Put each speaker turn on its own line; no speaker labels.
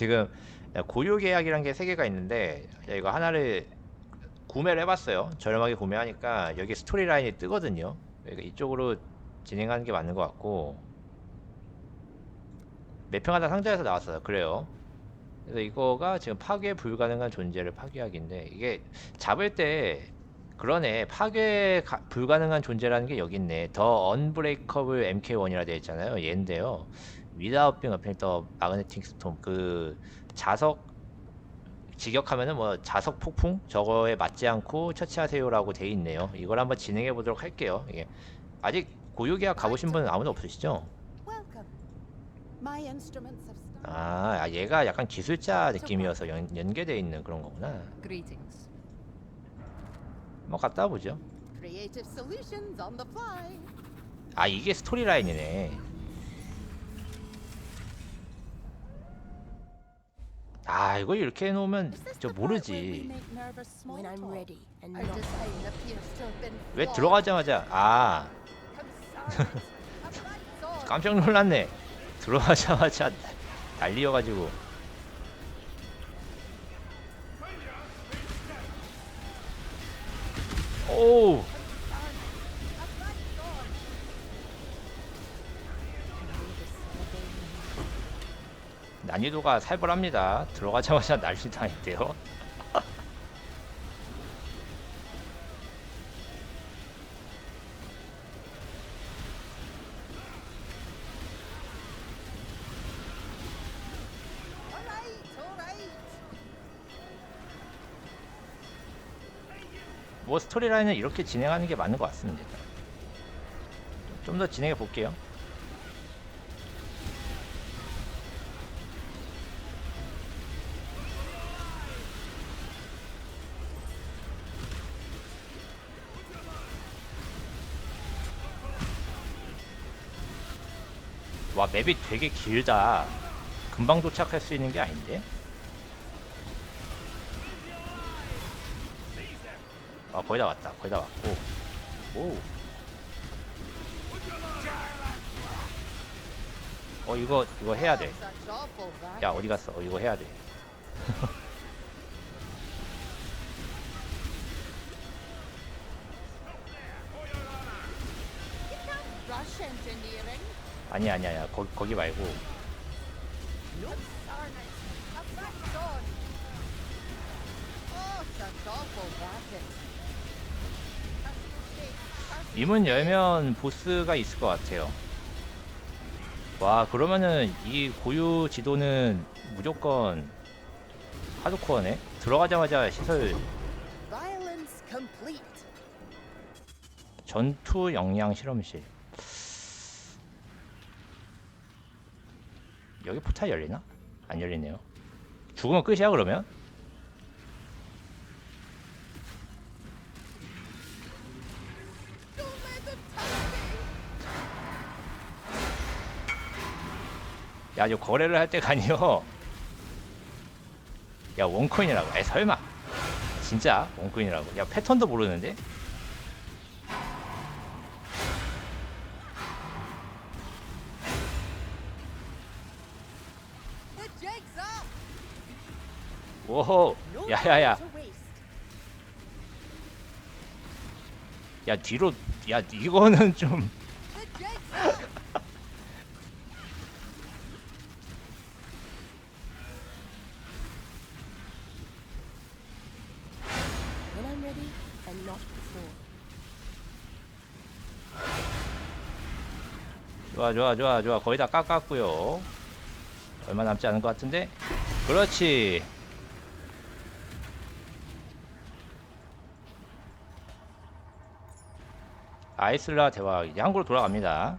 지금 고유 계약이란 게 세 개가 있는데 자, 이거 하나를 구매를 해봤어요. 저렴하게 구매하니까 여기 스토리 라인이 뜨거든요. 그러니까 이쪽으로 진행하는 게 맞는 것 같고 매평하다 상자에서 나왔어요. 그래요. 그래서 이거가 지금 파괴 불가능한 존재를 파괴하기인데 이게 잡을 때 그러네 파괴 가- 불가능한 존재라는 게 여기 있네. 더 언브레이커블 MK1이라 되어 있잖아요. 얘인데요. Without being applied the magnetic storm 그 자석 직역하면은 뭐 자석 폭풍 저거에 맞지 않고 처치하세요라고 돼 있네요. 이걸 한번 진행해 보도록 할게요. 이게 아직 고유 계약 가보신 분은 아무도 없으시죠? 아, 아, 얘가 약간 기술자 느낌이어서 연, 연계돼 있는 그런 거구나. 뭐 갔다 보죠. 아 이게 스토리 라인이네. 아 이거 이렇게 해놓으면 저 모르지.
When I'm ready and not
왜. 들어가자마자 아. 깜짝 놀랐네. 들어가자마자 난리여가지고. 오.
A
난이도가 살벌합니다. 들어가자마자 난리 당했대요. 뭐 스토리 라인은 이렇게 진행하는 게 맞는 것 같습니다. 좀 더 진행해 볼게요. 와 맵이 되게 길다. 금방 도착할 수 있는 게 아닌데? 아 거의 다 왔다. 거의 다 왔고. 오. 어 이거 이거 해야 돼. 야 어디 갔어? 어, 이거 해야 돼.
Rush engineering.
아니 아니 아니야. 거기 거기 말고.
Concerns. A bright dawn. Oh, such awful rapids.
이문 열면 보스가 있을 것 같아요. 와 그러면은 이 고유 지도는 무조건 하드코어네. 들어가자마자 시설. 전투 역량 실험실. 여기 포탈 열리나? 안 열리네요. 죽으면 끝이야 그러면? 야, 저 거래를 할 때가 아니요. 야, 원코인이라고. 에, 설마. 진짜 원코인이라고. 야, 패턴도 모르는데? 오호. 야야야. 야, 뒤로. 야, 이거는 좀. 좋아, 좋아, 좋아, 좋아. 거의 다 깎았고요. 얼마 남지 않은 것 같은데? 그렇지. 아이슬라 대화 이제 한국으로 돌아갑니다.